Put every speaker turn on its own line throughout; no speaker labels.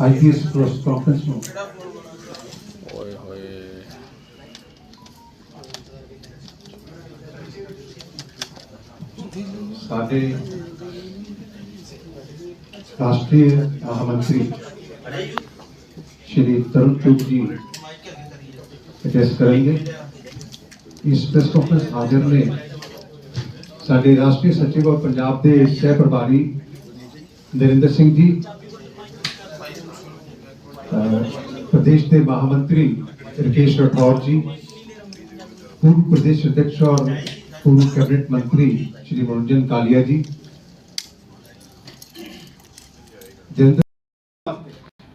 IPS press conference ਨੂੰ
ਓਏ ਹੋਏ।
ਸਾਡੇ ਰਾਸ਼ਟਰੀ ਮਹਾਮੰਤਰੀ ਸ਼੍ਰੀ ਤਰੁਣ ਚੁਗ ਜੀ ਅਟੈਸ ਕरेंगे ਇਸ ਪ੍ਰੈਸ ਕਾਨਫਰੰਸ ਹਾਜ਼ਰ ਨੇ। ਸਾਡੇ ਰਾਸ਼ਟਰੀ ਸਚਿਵ ਔਰ ਪੰਜਾਬ ਦੇ ਸਹਿ ਪ੍ਰਭਾਰੀ ਨਰਿੰਦਰ ਸਿੰਘ ਜੀ। ਅਹ ਪ੍ਰਦੇਸ਼ ਦੇ ਮਹਾਮੰਤਰੀ ਰਕੇਸ਼ ਰਾਠੌਰ ਜੀ पूर्व प्रदेश अध्यक्ष और पूर्व कैबिनेट मंत्री श्री मनोरंजन कालिया जी जयंत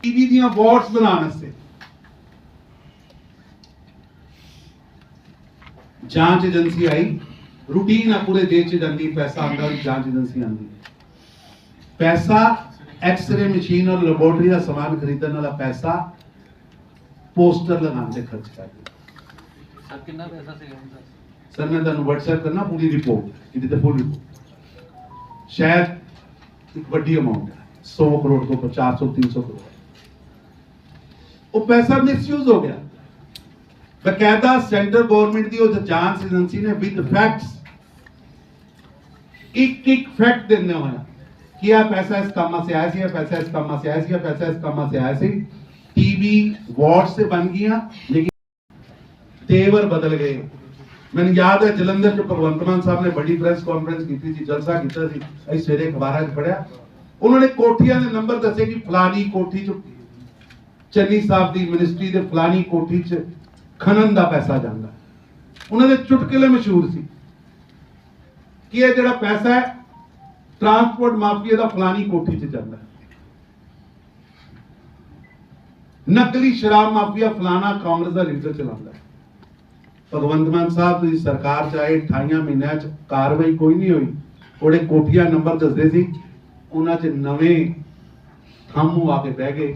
ਟੀਵੀ ਦੀਆਂ ਵਾਰਡਸ ਬਣਾਉਣ ਵਾਸਤੇ ਜਾਂਚ ਏਜੰਸੀ ਆਈ ਰੂਟੀਨ ਆ ਪੂਰੇ ਦੇਸ਼ ਚ ਜਾਂਦੀ ਪੈਸਾ ਆਉਂਦਾ ਉਹਦੀ ਜਾਂਚ ਏਜੰਸੀ ਆਉਂਦੀ ਪੈਸਾ ਐਕਸ-ਰੇ ਮਸ਼ੀਨ ਔਰ ਲੈਬੋਰਟਰੀ ਦਾ ਸਮਾਨ ਖਰੀਦਣ ਵਾਲਾ ਪੈਸਾ ਪੋਸਟਰ ਲਗਾਉਣ ਤੇ ਖਰਚ ਕਰਦੇ
ਸਰ ਕਿੰਨਾ ਪੈਸਾ ਸੀਗਾ
ਸਰ ਮੈਂ ਤੁਹਾਨੂੰ WhatsApp ਕਰਨਾ ਪੂਰੀ ਰਿਪੋਰਟ ਇਹਦੀ ਤੇ ਫੁੱਲ ਰਿਪੋਰਟ ਸ਼ਾਇਦ ਇੱਕ ਵੱਡੀ ਅਮਾਉਂਟ ਹੈ 100 ਕਰੋੜ ਤੋਂ 400 300 ਕਰੋੜ। ਉਹ ਪੈਸਾ ਮਿਸਯੂਜ਼ ਹੋ ਗਿਆ। ਬਕਾਇਦਾ ਸੈਂਟਰ ਗਵਰਨਮੈਂਟ ਦੀ ਉਹ ਜਾਂਚ ਏਜੰਸੀ ਨੇ ਵਿਦ ਫੈਕਟਸ ਇੱਕ ਇੱਕ ਫੈਕਟ ਦਿੰਦੇ ਹੋਇਆ ਕਿ ਇਹ ਪੈਸਾ ਇਸ ਕੰਮ से आया ਸੀ ਇਹ ਪੈਸਾ ਇਸ ਕੰਮ से आया ਸੀ ਇਹ ਪੈਸਾ ਇਸ ਕੰਮ से आया ਸੀ ਟੀਵੀ ਵਾਰਡ से बन गया लेकिन तेवर बदल गए ਮੈਨੂੰ ਯਾਦ ਹੈ ਜਲੰਧਰ ਚ ਭਗਵੰਤ ਮਾਨ ਸਾਹਿਬ ਨੇ ਵੱਡੀ ਪ੍ਰੈਸ ਕਾਨਫਰੰਸ ਕੀਤੀ ਸੀ ਜਲਸਾ ਕੀਤਾ ਸੀ ਅਸੀਂ ਸਵੇਰੇ ਅਖਬਾਰਾਂ 'ਚ ਪੜਿਆ ਉਹਨਾਂ ਨੇ ਕੋਠੀਆਂ ਦੇ ਨੰਬਰ ਦੱਸੇ ਕਿ ਫਲਾਨੀ ਕੋਠੀ 'ਚ ਚੰਨੀ ਸਾਹਿਬ ਦੀ ਮਿਨਿਸਟਰੀ ਦੇ ਫਲਾਨੀ ਕੋਠੀ 'ਚ ਖਨਨ ਦਾ ਪੈਸਾ ਜਾਂਦਾ ਉਹਨਾਂ ਦੇ ਚੁਟਕਲੇ ਮਸ਼ਹੂਰ ਸੀ ਕਿ ਇਹ ਜਿਹੜਾ ਪੈਸਾ ਹੈ ਟਰਾਂਸਪੋਰਟ ਮਾਫੀਆ ਦਾ ਫਲਾਨੀ ਕੋਠੀ 'ਚ ਜਾਂਦਾ ਨਕਲੀ ਸ਼ਰਾਬ ਮਾਫੀਆ ਫਲਾਣਾ ਕਾਂਗਰਸ ਦਾ ਲੀਡਰ ਚਲਾਉਂਦਾ ਭਗਵੰਤ ਮਾਨ ਸਾਹਿਬ ਦੀ ਸਰਕਾਰ ਚ ਆਏ 28 ਮਹੀਨਿਆਂ ਚ ਕਾਰਵਾਈ ਕੋਈ ਨਹੀਂ ਹੋਈ। ਉਹਦੇ ਕੋਠੀਆਂ ਨੰਬਰ ਦੱਸਦੇ ਸੀ। ਉਹਨਾਂ ਚ ਨਵੇਂ ਥੰਮੂ ਆ ਕੇ ਬਹਿ ਗਏ।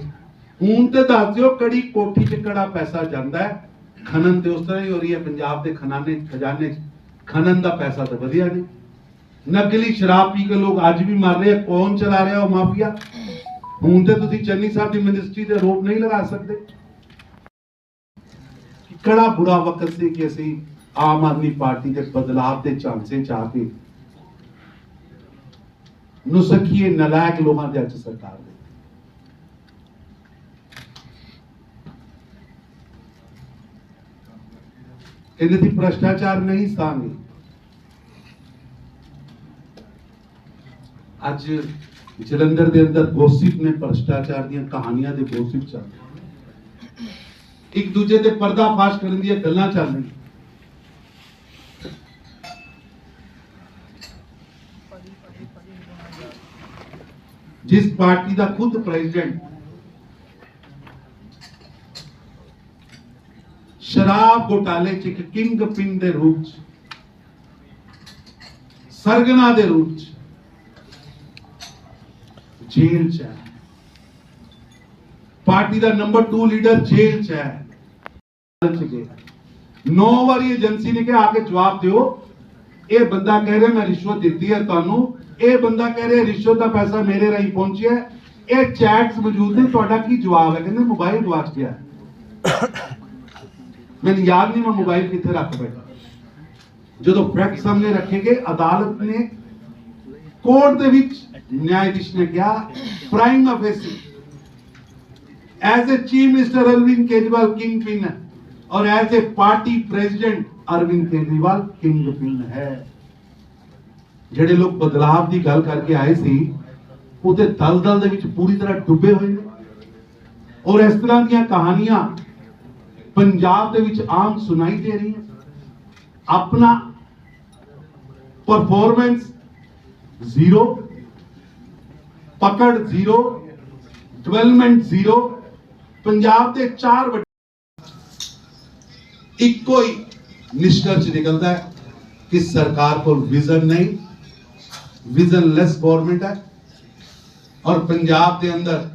ਹੁਣ ਤੇ ਦੱਸ ਦਿਓ ਕੜੀ ਕੋਠੀ ਚ ਕਿਹੜਾ ਪੈਸਾ ਜਾਂਦਾ ਹੈ। ਖਨਨ ਤੇ ਉਸ ਤਰ੍ਹਾਂ ਹੀ ਹੋ ਰਹੀ ਹੈ। ਪੰਜਾਬ ਦੇ ਖਜ਼ਾਨੇ ਖਜ਼ਾਨੇ ਚ ਖਨਨ ਦਾ ਪੈਸਾ ਤਾਂ ਵਧੀਆ ਨਹੀਂ। ਨਕਲੀ ਸ਼ਰਾਬ ਪੀ ਕੇ ਲੋਕ ਅੱਜ ਵੀ ਮਰ ਰਹੇ ਆ, ਕੌਣ ਚਲਾ ਰਿਹਾ ਉਹ ਮਾਫੀਆ? ਹੁਣ ਤੇ ਤੁਸੀਂ ਚੰਨੀ ਸਾਹਿਬ ਦੀ ਮਿਨਿਸਟਰੀ ਤੇ ਰੋਪ ਨਹੀਂ ਲਗਾ ਸਕਦੇ। ਕਿਹੜਾ ਬੁਰਾ ਵਕਤ ਸੀ ਕਿ ਅਸੀਂ ਆਮ ਆਦਮੀ ਪਾਰਟੀ ਦੇ ਬਦਲਾਵ ਦੇ ਝਾਂਸੇ ਚ ਆ ਕੇ ਨੁਸਖੀਏ ਨਲਾਇਕ ਲੋਕਾਂ ਦੇ ਅੱਜ ਸਰਕਾਰ ਦੇ। ਕਹਿੰਦੇ ਸੀ ਭ੍ਰਸ਼ਟਾਚਾਰ ਨਹੀਂ ਸਾਂਗੇ। ਅੱਜ ਜਲੰਧਰ ਦੇ ਅੰਦਰ ਗੋਸਿਪ ਨੇ ਭ੍ਰਸ਼ਟਾਚਾਰ ਦੀਆਂ ਕਹਾਣੀਆਂ ਦੇ ਗੋਸਿਪ ਚੱਲ ਇੱਕ ਦੂਜੇ ਤੇ ਪਰਦਾ ਫਾਸ਼ ਕਰਨ ਦੀਆਂ ਗੱਲਾਂ ਚੱਲ ਰਹੀਆਂ ਜਿਸ ਪਾਰਟੀ ਦਾ ਖੁਦ ਪ੍ਰੈਜ਼ੀਡੈਂਟ ਸ਼ਰਾਬ ਘੋਟਾਲੇ ਚ ਇੱਕ ਕਿੰਗ ਪਿੰਗ ਦੇ ਰੂਪ ਚ, ਸਰਗਨਾ ਦੇ ਰੂਪ ਚ ਜੇਲ੍ਹ ਚ ਹੈ ਪਾਰਟੀ ਦਾ ਨੰਬਰ 2 ਲੀਡਰ ਜੇਲ੍ਹ ਚ ਹੈ ਨੌ ਵਾਰੀ ਏਜੰਸੀ ਨੇ ਕਿਹਾ ਆ ਕੇ ਜਵਾਬ ਦਿਓ ਇਹ ਬੰਦਾ ਕਹਿ ਰਿਹਾ ਮੈਂ ਰਿਸ਼ਵਤ ਦਿੱਤੀ ਹੈ ਤੁਹਾਨੂੰ ਇਹ ਬੰਦਾ ਕਹਿ ਰਿਹਾ ਰਿਸ਼ਵਤ ਦਾ ਪੈਸਾ ਮੇਰੇ ਰਾਹੀਂ ਪਹੁੰਚਿਆ ਇਹ ਚੈਟਸ ਮੌਜੂਦ ਨੇ ਤੁਹਾਡਾ ਕੀ ਜਵਾਬ ਹੈ ਕਹਿੰਦੇ ਮੋਬਾਈਲ ਗਵਾਚ ਗਿਆ ਮੈਨੂੰ ਯਾਦ ਨਹੀਂ ਮੈਂ ਮੋਬਾਈਲ ਕਿੱਥੇ ਰੱਖ ਬੈਠਾ ਜਦੋਂ ਫੈਕਟ ਸਾਹਮਣੇ ਰੱਖੇ ਗਏ ਅਦਾਲਤ ਨੇ ਕੋਰਟ ਦੇ ਵਿੱਚ ਨਿਆਇਧੀਸ਼ ਨੇ ਕਿਹਾ prima facie as a chief minister Arvind Kejriwal kingpin or as a party president Arvind Kejriwal kingpin ਹੈ। ਜਿਹੜੇ ਲੋਕ ਬਦਲਾਵ ਦੀ ਗੱਲ ਕਰਕੇ ਆਏ ਸੀ ਉਹਦੇ ਦਲ ਦਲ ਦੇ ਵਿੱਚ ਪੂਰੀ ਤਰ੍ਹਾਂ ਡੁੱਬੇ ਹੋਏ ਨੇ। ਔਰ ਇਸ ਤਰ੍ਹਾਂ ਦੀਆਂ ਕਹਾਣੀਆਂ ਪੰਜਾਬ ਦੇ ਵਿੱਚ ਆਮ ਸੁਣਾਈ ਦੇ ਰਹੀਆਂ। ਆਪਣਾ ਪਰਫਾਰਮੈਂਸ ਜ਼ੀਰੋ ਪਕੜ ਜ਼ੀਰੋ ਡਿਵੈਲਪਮੈਂਟ ਜ਼ੀਰੋ ਪੰਜਾਬ ਦੇ ਚਾਰ ਇੱਕੋ ਹੀ ਨਿਸ਼ਕਰਸ਼ ਨਿਕਲਦਾ ਹੈ ਕਿ ਸਰਕਾਰ ਕੋਲ ਵਿਜ਼ਨ ਨਹੀਂ ਵਿਜ਼ਨਲੈਸ ਗਵਰਨਮੈਂਟ ਹੈ ਔਰ ਪੰਜਾਬ ਦੇ ਅੰਦਰ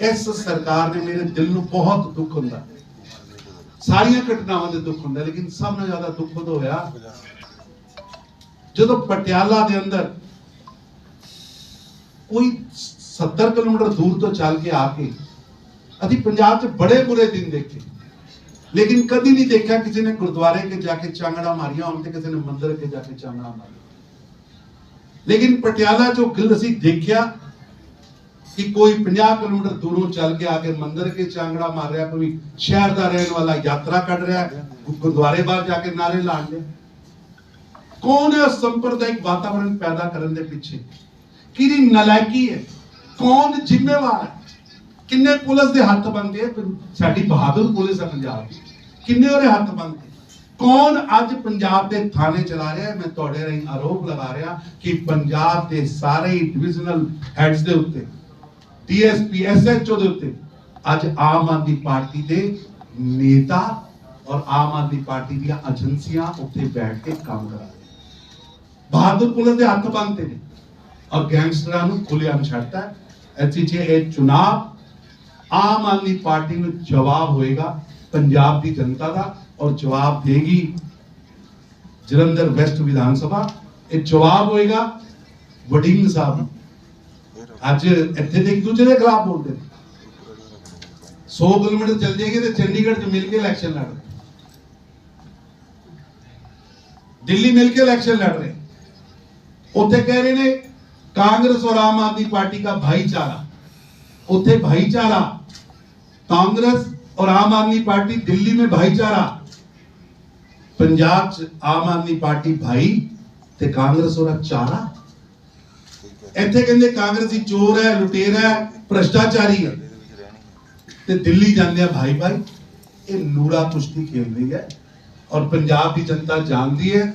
ਇਸ ਸਰਕਾਰ ਨੇ ਮੇਰੇ ਦਿਲ ਨੂੰ ਬਹੁਤ ਦੁੱਖ ਹੁੰਦਾ ਸਾਰੀਆਂ ਘਟਨਾਵਾਂ ਦੇ ਦੁੱਖ ਹੁੰਦਾ ਲੇਕਿਨ ਸਭ ਨਾਲੋਂ ਜ਼ਿਆਦਾ ਦੁੱਖ ਉਦੋਂ ਹੋਇਆ ਜਦੋਂ ਪਟਿਆਲਾ ਦੇ ਅੰਦਰ ਕੋਈ 70 ਕਿਲੋਮੀਟਰ ਦੂਰ ਤੋਂ ਚੱਲ ਕੇ ਆ ਕੇ ਅਸੀਂ ਪੰਜਾਬ 'ਚ ਬੜੇ ਬੁਰੇ ਦਿਨ ਦੇਖੇ। ਲੇਕਿਨ ਕਦੀ ਨਹੀਂ ਦੇਖਿਆ ਕਿਸੇ ਨੇ ਗੁਰਦੁਆਰੇ ਕੇ ਜਾ ਕੇ ਚਾਂਗੜਾ ਮਾਰੀਆਂ ਹੋਣ ਤੇ ਕਿਸੇ ਨੇ ਮੰਦਿਰ ਕੇ ਜਾ ਕੇ ਚਾਂਗੜਾ ਮਾਰੀਆਂ। ਲੇਕਿਨ ਪਟਿਆਲਾ 'ਚੋਂ ਗਿਲ ਅਸੀਂ ਦੇਖਿਆ ਕਿ ਕੋਈ 50 ਕਿਲੋਮੀਟਰ ਦੂਰੋਂ ਚੱਲ ਕੇ ਆ ਕੇ ਮੰਦਿਰ ਕੇ ਚਾਂਗੜਾ ਮਾਰ ਰਿਹਾ, ਕੋਈ ਸ਼ਹਿਰ ਦਾ ਰਹਿਣ ਵਾਲਾ ਯਾਤਰਾ ਕੱਢ ਰਿਹਾ, ਗੁਰਦੁਆਰੇ ਬਾਹਰ ਜਾ ਕੇ ਨਾਰੇ ਲਾਣ ਲਿਆ ਕੌਣ ਹੈ ਸੰਪਰਦਾਇਕ ਵਾਤਾਵਰਣ ਪੈਦਾ ਕਰਨ ਦੇ ਪਿੱਛੇ? ਕਿਹਦੀ ਨਲਾਇਕੀ ਹੈ? ਕੌਣ ਜ਼ਿੰਮੇਵਾਰ ਹੈ? ਕਿੰਨੇ ਪੁਲਿਸ ਦੇ ਹੱਥ ਬੰਦੇ ਆ? ਸਾਡੀ ਬਹਾਦਰ ਪੁਲਿਸ ਹੈ ਪੰਜਾਬ ਦੀ। ਕਿੰਨੇ ਉਹਦੇ ਹੱਥ ਬੰਦੇ ਕੌਣ ਅੱਜ ਪੰਜਾਬ ਦੇ ਥਾਣੇ ਚਲਾ ਰਿਹਾ ਮੈਂ ਤੁਹਾਡੇ ਰਾਹੀਂ ਆਰੋਪ ਲਗਾ ਰਿਹਾ ਕਿ ਪੰਜਾਬ ਦੇ ਸਾਰੇ ਹੀ ਡਿਵੀਜ਼ਨਲ ਹੈਡਸ ਦੇ ਉੱਤੇ, ਡੀਐਸਪੀ, ਐਸਐਚਓ ਦੇ ਉੱਤੇ ਅੱਜ ਆਮ ਆਦਮੀ ਪਾਰਟੀ ਦੇ ਨੇਤਾ ਔਰ ਆਮ ਆਦਮੀ ਪਾਰਟੀ ਦੀਆਂ ਏਜੰਸੀਆਂ ਉੱਤੇ ਬੈਠ ਕੇ ਕੰਮ ਕਰਾ ਰਹੇ ਬਹਾਦਰ ਪੁਲਿਸ ਦੇ ਹੱਥ ਬੰਨਤੇ ਨੇ। ਔਰ ਗੈਂਗਸਟਰਾਂ ਨੂੰ ਖੁੱਲ੍ਹੇਆਮ ਛੱਡਤਾ ਐਸੀ ਜੇ ਇਹ ਚੁਣਾਵ ਆਮ ਆਦਮੀ ਪਾਰਟੀ ਨੂੰ ਜਵਾਬ ਹੋਏਗਾ ਪੰਜਾਬ ਦੀ ਜਨਤਾ ਦਾ ਔਰ ਜਵਾਬ ਦੇਗੀ ਜਲੰਧਰ ਵੈਸਟ ਵਿਧਾਨ ਸਭਾ ਇਹ ਜਵਾਬ ਹੋਏਗਾ ਵਡਿੰਗ ਸਾਹਿਬ ਅੱਜ ਇੱਥੇ ਦੇ ਇੱਕ ਦੂਜੇ ਦੇ ਖਿਲਾਫ ਬੋਲਦੇ ਨੇ 100 ਕਿਲੋਮੀਟਰ ਚੱਲ ਜਾਏਗੇ ਤੇ ਚੰਡੀਗੜ੍ਹ 'ਚ ਮਿਲ ਕੇ ਇਲੈਕਸ਼ਨ ਲੜ ਰਹੇ ਦਿੱਲੀ ਮਿਲ ਕੇ ਇਲੈਕਸ਼ਨ ਲੜ ਰਹੇ ਉੱਥੇ ਕਹਿ ਰਹੇ ਨੇ कांग्रेस और आम आदमी पार्टी का भाईचारा उथे भाईचारा कांग्रेस और आम आदमी पार्टी दिल्ली में भाईचारा ਪੰਜਾਬ ਚ ਆਮ ਆਦਮੀ ਪਾਰਟੀ ਭਾਈ ਤੇ ਕਾਂਗਰਸ ਉਹਦਾ ਚਾਰਾ। ਇੱਥੇ ਕਹਿੰਦੇ ਕਾਂਗਰਸ ਦੀ ਚੋਰ ਹੈ, ਲੁਟੇਰਾ ਹੈ, ਭ੍ਰਸ਼ਟਾਚਾਰੀ ਹੈ। ਤੇ ਦਿੱਲੀ ਜਾਂਦੇ ਆ ਭਾਈ ਭਾਈ। ਇਹ ਨੂੜਾ ਕੁਸ਼ਤੀ ਖੇਡਦੀ ਹੈ ਔਰ ਪੰਜਾਬ ਦੀ ਜਨਤਾ ਜਾਣਦੀ ਹੈ।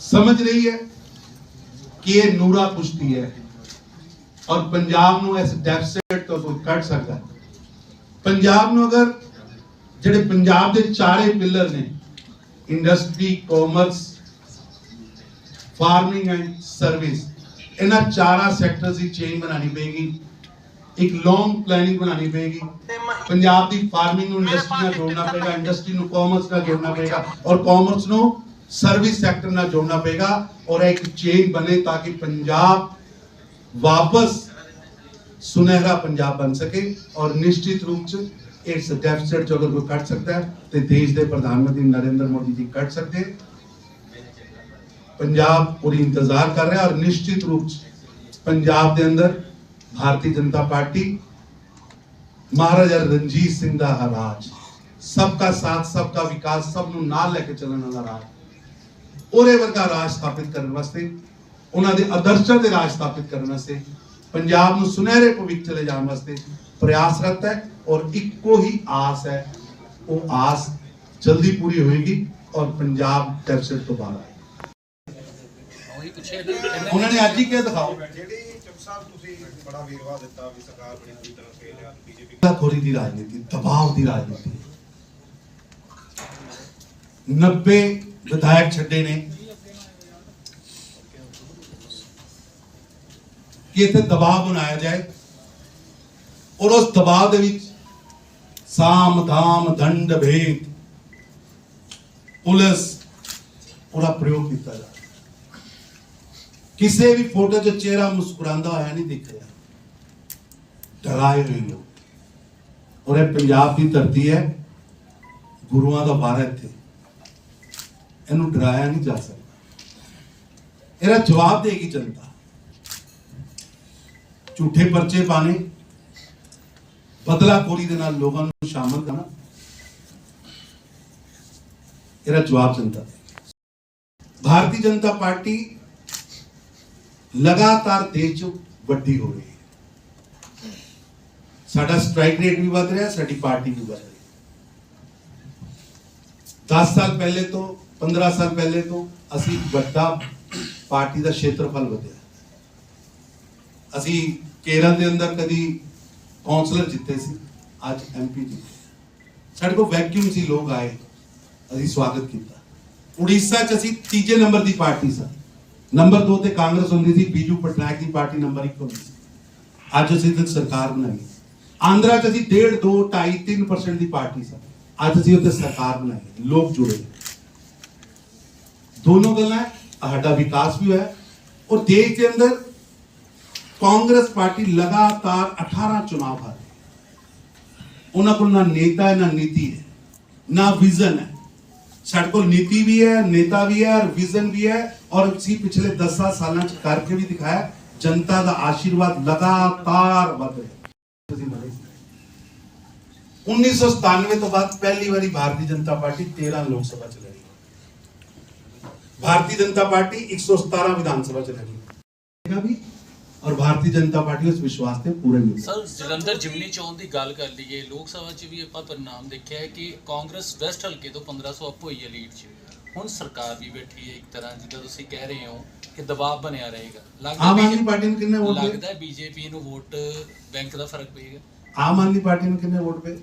ਸਮਝ ਰਹੀ ਹੈ ਕਿ ਇਹ ਨੂਰਾ ਕੁਸ਼ਤੀ ਹੈ ਔਰ ਪੰਜਾਬ ਨੂੰ ਇਸ ਡੈਫਿਸਿਟ ਤੋਂ ਕੋਈ ਕੱਢ ਸਕਦਾ ਪੰਜਾਬ ਨੂੰ ਅਗਰ ਜਿਹੜੇ ਪੰਜਾਬ ਦੇ ਚਾਰੇ ਪਿਲਰ ਨੇ industry commerce farming and service ਇਹਨਾਂ ਚਾਰਾਂ ਸੈਕਟਰਸ ਦੀ ਚੇਨ ਬਣਾਣੀ ਪਏਗੀ, ਇੱਕ ਲੌਂਗ ਪਲੈਨਿੰਗ ਬਣਾਣੀ ਪਏਗੀ। ਪੰਜਾਬ ਦੀ ਫਾਰਮਿੰਗ ਨੂੰ ਇੰਡਸਟਰੀ ਨਾਲ ਜੋੜਨਾ ਪਏਗਾ ਇੰਡਸਟਰੀ ਨੂੰ ਕਾਮਰਸ ਨਾਲ ਜੋੜਨਾ ਪਏਗਾ ਔਰ ਕਾਮਰਸ ਨੂੰ ਸਰਵਿਸ ਸੈਕਟਰ ਨਾਲ ਜੋੜਨਾ ਪਏਗਾ ਔਰ ਇਹ ਇੱਕ ਚੇਨ ਬਣੇ ਤਾਂ ਕਿ ਪੰਜਾਬ ਵਾਪਸ ਸੁਨਹਿਰਾ ਪੰਜਾਬ ਬਣ ਸਕੇ ਔਰ ਨਿਸ਼ਚਿਤ ਰੂਪ ਚ ਇਸ ਡੈਫਿਸਿਟ ਜੋ ਅਗਰ ਕੋਈ ਕੱਢ ਸਕਦਾ ਹੈ ਤੇ ਦੇਸ਼ ਦੇ ਪ੍ਰਧਾਨ ਮੰਤਰੀ ਨਰਿੰਦਰ ਮੋਦੀ ਜੀ ਕੱਢ ਸਕਦੇ ਪੰਜਾਬ ਪੂਰੀ ਇੰਤਜ਼ਾਰ ਕਰ ਰਿਹਾ ਔਰ ਨਿਸ਼ਚਿਤ ਰੂਪ ਚ ਪੰਜਾਬ ਦੇ ਅੰਦਰ ਭਾਰਤੀ ਜਨਤਾ ਪਾਰਟੀ, ਮਹਾਰਾਜਾ ਰਣਜੀਤ ਸਿੰਘ ਦਾ ਰਾਜ, ਸਭ ਸਬਕਾ ਸਾਥ, ਸਭ ਸਬਕਾ ਵਿਕਾਸ, ਸਭ ਨੂੰ ਨਾਲ ਲੈ ਕੇ ਚੱਲਣ ਵਾਲਾ ਰਾਜ। ਉਹਦੇ ਵਰਗਾ ਰਾਜ ਸਥਾਪਿਤ ਕਰਨ ਵਾਸਤੇ ਉਹਨਾਂ ਦੇ ਆਦਰਸ਼ਾਂ ਦੇ ਰਾਜ ਸਥਾਪਿਤ ਕਰਨ ਵਾਸਤੇ ਪੰਜਾਬ ਨੂੰ ਸੁਨਹਿਰੇ ਭਵਿੱਖ ਚਲੇ ਜਾਣ ਵਾਸਤੇ ਪ੍ਰਯਾਸਰਤ ਹੈ ਔਰ ਇੱਕੋ ਹੀ ਆਸ ਹੈ ਉਹ ਆਸ ਜਲਦੀ ਪੂਰੀ ਹੋਏਗੀ ਔਰ ਪੰਜਾਬ ਡੈਫਿਸਿਟ ਤੋਂ ਬਾਹਰ ਆਏਗਾ। ਉਹਨਾਂ ਨੇ ਅੱਜ ਹੀ ਕਿਹਾ ਦਿਖਾਓ।
ਜਿਹੜੀ ਸਾਹਿਬ ਤੁਸੀਂ ਬੜਾ ਵੇਰਵਾ ਦਿੱਤਾ ਵੀ ਸਰਕਾਰ ਬੜੀ ਬੁਰੀ ਤਰ੍ਹਾਂ ਫੇਲ ਆ ਬੀਜੇਪੀ
ਖੋਰੀ ਦੀ ਰਾਜਨੀਤੀ ਦਬਾਅ ਦੀ ਰਾਜਨੀਤੀ 90 ਵਿਧਾਇਕ ਛੱਡੇ ਨੇ। ਕਿ ਇੱਥੇ ਦਬਾਅ ਬਣਾਇਆ ਜਾਏ ਔਰ ਉਸ ਦਬਾਅ ਦੇ ਵਿੱਚ ਸਾਮ ਧਾਮ ਦੰਡ ਭੇਦ ਪੁਲਿਸ ਉਹਦਾ ਪ੍ਰਯੋਗ ਕੀਤਾ ਜਾ ਕਿਸੇ ਵੀ ਫੋਟੋ 'ਚ ਚਿਹਰਾ ਮੁਸਕਰਾਉਂਦਾ ਹੋਇਆ ਨਹੀਂ ਦਿਖ ਰਿਹਾ। ਡਰਾਏ ਹੋਏ ਲੋਕ। ਔਰ ਇਹ ਪੰਜਾਬ ਦੀ ਧਰਤੀ ਹੈ। ਗੁਰੂਆਂ ਦਾ ਵਾਰ ਇੱਥੇ। ਇਹਨੂੰ ਡਰਾਇਆ ਨਹੀਂ ਜਾ ਸਕਦਾ। ਇਹਦਾ ਜਵਾਬ ਦੇਗੀ ਜਨਤਾ ਝੂਠੇ ਪਰਚੇ ਪਾਣੇ ਬਦਲਾਖੋਰੀ ਦੇ ਨਾਲ ਲੋਕਾਂ ਨੂੰ ਸ਼ਾਮਲ ਕਰਨਾ, ਇਹਦਾ ਜਵਾਬ ਜਨਤਾ ਭਾਰਤੀ ਜਨਤਾ ਪਾਰਟੀ ਲਗਾਤਾਰ ਦੇਸ਼ 'ਚ ਵੱਡੀ ਹੋ ਰਹੀ ਹੈ। ਸਾਡਾ ਸਟ੍ਰਾਈਕ ਰੇਟ ਵੀ ਵਧ ਰਿਹਾ, ਸਾਡੀ ਪਾਰਟੀ ਵੀ ਵਧ ਰਹੀ ਹੈ। 10 ਸਾਲ ਪਹਿਲੇ ਤੋਂ 15 ਸਾਲ ਪਹਿਲੇ ਤੋਂ ਅਸੀਂ ਵੱਡਾ ਪਾਰਟੀ ਦਾ ਖੇਤਰਫਲ ਵਧਿਆ। ਅਸੀਂ ਕੇਰਲ ਦੇ ਅੰਦਰ ਕਦੀ ਕਾਉਂਸਲਰ ਜਿੱਤੇ ਸੀ, ਅੱਜ ਐਮਪੀ ਜਿੱਤੇ। ਸਾਡੇ ਕੋਲ ਵੈਕਿਊਮ ਸੀ, ਲੋਕ ਆਏ, ਅਸੀਂ ਸਵਾਗਤ ਕੀਤਾ। ਉੜੀਸਾ 'ਚ ਅਸੀਂ ਤੀਜੇ ਨੰਬਰ ਦੀ ਪਾਰਟੀ ਸਾਂ। ਨੰਬਰ 2 ਤੇ ਕਾਂਗਰਸ ਹੁੰਦੀ ਸੀ, ਬੀਜੂ ਪਟਨਾਇਕ ਦੀ ਪਾਰਟੀ ਨੰਬਰ 1 ਹੁੰਦੀ ਸੀ। ਅੱਜ ਅਸੀਂ ਤੇ ਸਰਕਾਰ ਬਣਾਈ। ਆਂਧਰਾ 'ਚ ਅਸੀਂ 1.5 2 2.5 3% ਦੀ ਪਾਰਟੀ ਸਾਂ। ਅੱਜ ਅਸੀਂ ਉੱਤੇ ਸਰਕਾਰ ਬਣਾਈ, ਲੋਕ ਜੁੜੇ। ਦੋਨੋਂ ਗੱਲਾਂ ਹੈ, ਸਾਡਾ ਵਿਕਾਸ ਵੀ ਹੋਇਆ ਔਰ ਦੇਸ਼ ਦੇ ਅੰਦਰ ਕਾਂਗਰਸ ਪਾਰਟੀ ਲਗਾਤਾਰ 18 ਚੁਣਾਵ ਹਾਰੀ ਉਹਨਾਂ ਕੋਲ ਨਾ ਨੇਤਾ ਹੈ ਨਾ ਨੀਤੀ ਹੈ ਨਾ ਵਿਜ਼ਨ ਹੈ ਸਾਡੇ ਕੋਲ ਨੀਤੀ ਵੀ ਹੈ ਨੇਤਾ ਵੀ ਹੈ ਔਰ ਵਿਜ਼ਨ ਵੀ ਹੈ ਔਰ ਅਸੀਂ ਪਿਛਲੇ 10 ਸਾਲਾਂ ਚ ਕਰਕੇ ਵੀ ਦਿਖਾਇਆ ਜਨਤਾ ਦਾ ਆਸ਼ੀਰਵਾਦ ਲਗਾਤਾਰ ਵਧ ਰਿਹਾ ਤੁਸੀਂ ਬੜੇ 1997 ਤੋਂ ਬਾਅਦ ਪਹਿਲੀ ਵਾਰੀ ਭਾਰਤੀ ਜਨਤਾ ਪਾਰਟੀ 13 ਲੋਕ ਸਭਾ ਚ ਲੜੀ ਭਾਰਤੀ ਜਨਤਾ ਪਾਰਟੀ 117 ਵਿਧਾਨ ਸਭਾ ਚ ਲੜੀ ਵੀ ਔਰ ਭਾਰਤੀ ਜਨਤਾ ਪਾਰਟੀ ਉਸ ਵਿਸ਼ਵਾਸ ਤੇ ਪੂਰੇ ਮਿਲ
ਸਰ ਜਲੰਧਰ ਜਿਮਨੀ ਚੋਣ ਦੀ ਗੱਲ ਕਰ ਲਈਏ ਲੋਕ ਸਭਾ 'ਚ ਵੀ ਆਪਾਂ ਪਰਿਣਾਮ ਦੇਖਿਆ ਹੈ ਕਿ ਕਾਂਗਰਸ ਵੈਸਟ ਹਲਕੇ ਤੋਂ 1500 ਅਪ ਹੋਈ ਹੈ ਲੀਡ 'ਚ ਹੁਣ ਸਰਕਾਰ ਵੀ ਬੈਠੀ ਹੈ ਇੱਕ ਤਰ੍ਹਾਂ ਜਿੱਦਾਂ ਤੁਸੀਂ ਕਹਿ ਰਹੇ ਹੋ ਕਿ ਦਬਾਅ ਬਣਿਆ ਰਹੇਗਾ
ਆਮ ਆਦਮੀ
BJP
ਪਾਰਟੀ ਨੂੰ ਕਿੰਨੇ ਵੋਟ ਪਏ
ਲੱਗਦਾ ਹੈ ਬੀਜੇਪੀ ਨੂੰ ਵੋਟ ਬੈਂਕ ਦਾ ਫ਼ਰਕ ਪਏਗਾ
ਆਮ ਆਦਮੀ ਪਾਰਟੀ ਨੂੰ ਕਿੰਨੇ ਵੋਟ ਪਏ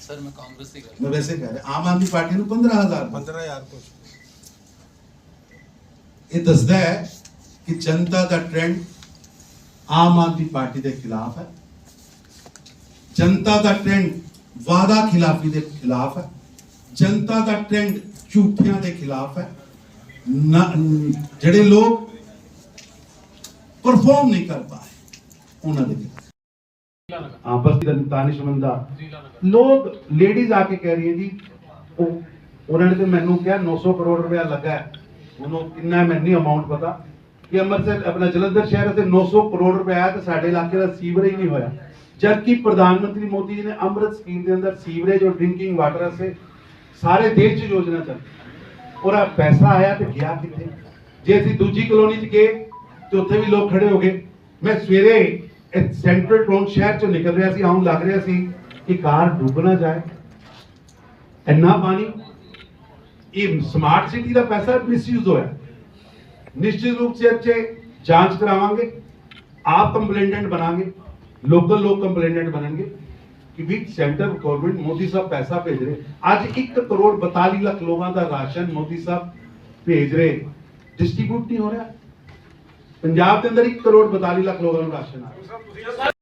ਸਰ ਮੈਂ ਕਾਂਗਰਸ ਦੀ ਗੱਲ
ਮੈਂ ਵੈਸੇ ਕਹਿ ਰਿਹਾ ਆਮ ਆਦਮੀ ਪਾਰਟੀ ਨੂੰ 15000 ਪਏ।
15000 ਕੁਝ
ਇਹ ਦੱਸਦਾ ਹੈ ਕਿ ਜਨਤਾ ਦਾ ਟ੍ਰੈਂਡ ਆਮ ਆਦਮੀ ਪਾਰਟੀ ਦੇ ਖਿਲਾਫ ਹੈ। ਜਨਤਾ ਦਾ ਟ੍ਰੈਂਡ ਵਾਦਾ ਖਿਲਾਫੀ ਦੇ ਖਿਲਾਫ ਹੈ। ਜਨਤਾ ਦਾ ਟ੍ਰੈਂਡ ਝੂਠਿਆਂ ਦੇ ਖਿਲਾਫ ਹੈ। ਜਿਹੜੇ ਲੋਕ ਪਰਫਾਰਮ ਨਹੀਂ ਕਰ ਪਾਏ ਉਹਨਾਂ ਦੇ ਖਿਲਾਫ। ਆਪਸ ਦੀ ਦਾਨਿਸ਼ਮੰਦਾ ਲੋਕ ਲੇਡੀਜ਼ ਆ ਕੇ ਕਹਿ ਰਹੀ ਹੈ ਜੀ, ਉਹ ਉਹਨਾਂ ਨੇ ਤੇ ਮੈਨੂੰ ਕਿਹਾ 900 ਕਰੋੜ ਰੁਪਇਆ ਲੱਗਾ ਹੈ। ਉਹਨੂੰ ਕਿੰਨਾ ਮੈਨੂੰ ਅਮਾਉਂਟ ਪਤਾ। ਕਿ ਅੰਮ੍ਰਿਤਸਰ, ਆਪਣਾ ਜਲੰਧਰ ਸ਼ਹਿਰ ਤੇ 900 ਕਰੋੜ ਰੁਪਇਆ ਤੇ ਸਾਡੇ ਇਲਾਕੇ ਦਾ ਸੀਵਰੇਜ ਨਹੀਂ ਹੋਇਆ। ਜਦਕਿ ਪ੍ਰਧਾਨ ਮੰਤਰੀ ਮੋਦੀ ਜੀ ਨੇ ਅੰਮ੍ਰਿਤ ਸਕੀਮ ਦੇ ਅੰਦਰ ਸੀਵਰੇਜ ਔਰ ਡਰਿੰਕਿੰਗ ਵਾਟਰ ਵਾਸਤੇ ਸਾਰੇ ਦੇਸ਼ 'ਚ ਯੋਜਨਾ ਚੱਲ ਔਰ ਆ ਪੈਸਾ ਆਇਆ ਤੇ ਗਿਆ ਕਿੱਥੇ? ਜੇ ਅਸੀਂ ਦੂਜੀ ਕਲੋਨੀ 'ਚ ਗਏ ਤੇ ਉੱਥੇ ਵੀ ਲੋਕ ਖੜੇ ਹੋ ਗਏ। ਮੈਂ ਸਵੇਰੇ ਇਹ ਸੈਂਟਰਲ ਟਾਊਨ ਸ਼ਹਿਰ 'ਚੋਂ ਨਿਕਲ ਰਿਹਾ ਸੀ ਆਉਂ ਲੱਗ ਰਿਹਾ ਸੀ ਕਿ ਕਾਰ ਡੁੱਬ ਨਾ ਜਾਏ। ਇੰਨਾ ਪਾਣੀ ਇਹ ਸਮਾਰਟ ਸਿਟੀ ਦਾ ਪੈਸਾ ਮਿਸਯੂਜ਼ ਹੋਇਆ ਨਿਸ਼ਚਿਤ ਰੂਪ ਸੇ ਅੱਛੇ ਜਾਂਚ ਕਰਾਵਾਂਗੇ ਆਪ ਕੰਪਲੇਂਟੈਂਟ ਬਣਾਂਗੇ ਲੋਕਲ ਲੋਕ ਕੰਪਲੇਂਟੈਂਟ ਬਣਨਗੇ ਕਿ ਵੀ ਸੈਂਟਰ ਗਵਰਨਮੈਂਟ ਮੋਦੀ ਸਾਹਿਬ ਪੈਸਾ ਭੇਜ ਰਹੇ ਅੱਜ 1 ਕਰੋੜ 42 ਲੱਖ ਲੋਕਾਂ ਦਾ ਰਾਸ਼ਨ ਮੋਦੀ ਸਾਹਿਬ ਭੇਜ ਰਹੇ ਡਿਸਟ੍ਰੀਬਿਊਟ ਨਹੀਂ ਹੋ ਰਿਹਾ ਪੰਜਾਬ ਦੇ ਅੰਦਰ 1 ਕਰੋੜ 42 ਲੱਖ ਲੋਕਾਂ ਨੂੰ ਰਾਸ਼ਨ ਆ ਰਿਹਾ